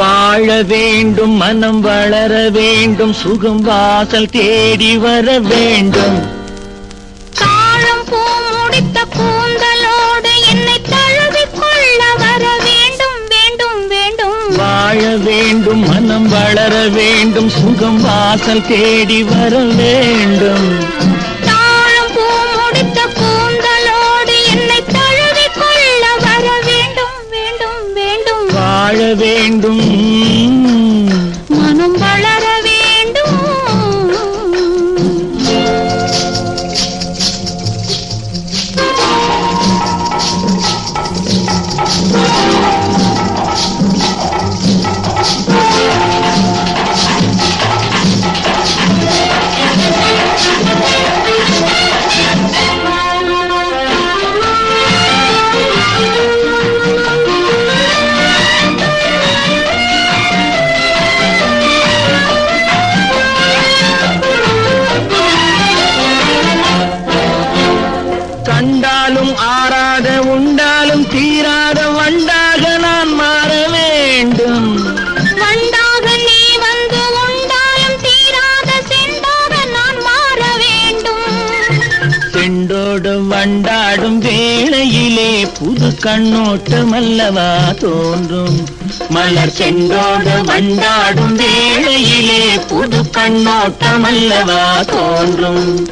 வாழ வேண்டும் மனம் வளர வேண்டும் சுகம் வாசல் தேடி வர வேண்டும். காலம் பூ முடித்த கூந்தலோடு என்னை தழுவிக் கொள்ள வர வேண்டும் வேண்டும் வேண்டும். வாழ வேண்டும் மனம் வளர வேண்டும் சுகம் வாசல் தேடி வர வேண்டும். பூ கண்டாலும் ஆறாத உண்டாலும் தீராத வண்டாக நான் மாற வேண்டும். வண்டாக நீ வந்து உண்டாலும் தீராத செண்டாக நான் மாற வேண்டும். செண்டோடு வண்டாடும் வேளையிலே புது கண்ணோட்டம் அல்லவா தோன்றும். மலர் செண்டோடு வண்டாடும் வேளையிலே புது கண்ணோட்டம் அல்லவா தோன்றும்.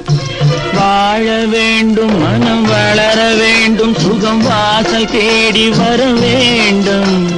வாழ வேண்டும் மனம் வளர வேண்டும் சுகம் வாசல் தேடி வர வேண்டும்.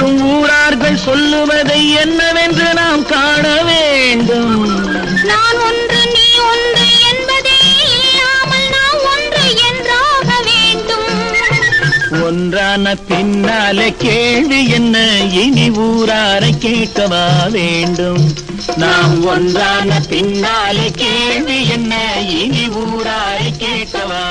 தேனென்றும் ஊரார்கள் சொல்லுவதை என்னவென்று நாம் காண வேண்டும். நான் ஒன்று நீ ஒன்று என்பதே இல்லாமல் நாம் ஒன்று என்றாக வேண்டும். ஒன்றான பின்னாலே கேள்வி என்ன? இனி ஊராரை கேட்கவா வேண்டும். நாம் ஒன்றான பின்னாலே கேள்வி என்ன? இனி ஊராரை கேட்கவா